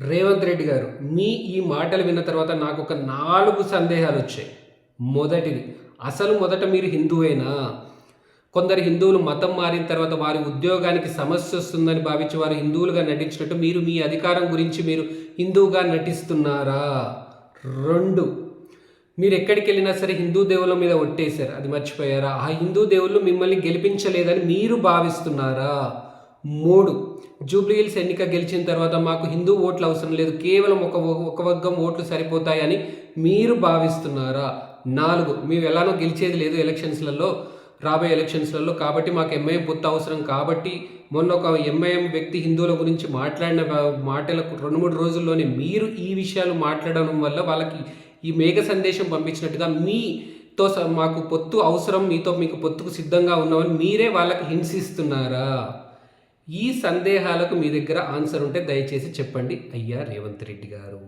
రేవంత్ రెడ్డి గారు మీ ఈ మాటలు విన్న తర్వాత నాకు ఒక నాలుగు సందేహాలు వచ్చాయి. మొదటిది అసలు మొదట మీరు హిందువేనా? కొందరు హిందువులు మతం మారిన తర్వాత వారి ఉద్యోగానికి సమస్య వస్తుందని భావించి వారు హిందువులుగా నటించినట్టు మీరు మీ అధికారం గురించి మీరు హిందువుగా నటిస్తున్నారా? రెండు మీరు ఎక్కడికి వెళ్ళినా సరే హిందూ దేవుళ్ళ మీద ఒట్టేశారు. అది మర్చిపోయారా? ఆ హిందూ దేవుళ్ళు మిమ్మల్ని గెలిపించలేదని మీరు భావిస్తున్నారా? మూడు. జూబ్లీహిల్స్ ఎన్నిక గెలిచిన తర్వాత మాకు హిందూ ఓట్లు అవసరం లేదు. కేవలం ఒక ఒక వర్గం ఓట్లు సరిపోతాయని మీరు భావిస్తున్నారా? నాలుగు. మేము ఎలానో గెలిచేది లేదు ఎలక్షన్స్లలో రాబోయే ఎలక్షన్స్లలో కాబట్టి మాకు ఎంఐఎం పొత్తు అవసరం. కాబట్టి మొన్న ఒక ఎంఐఎం వ్యక్తి హిందువుల గురించి మాట్లాడిన మాటలకు రెండు మూడు రోజుల్లోనే మీరు ఈ విషయాలు మాట్లాడడం వల్ల వాళ్ళకి ఈ మేఘ సందేశం పంపించినట్టుగా మీతో స- మాకు పొత్తు అవసరం. మీతో మీకు పొత్తుకు సిద్ధంగా ఉన్నామని మీరే వాళ్ళకి హింసిస్తున్నారా ఈ సందేహాలకు మీ దగ్గర ఆన్సర్ ఉంటే దయచేసి చెప్పండి. అయ్యా రేవంత్ రెడ్డి గారు.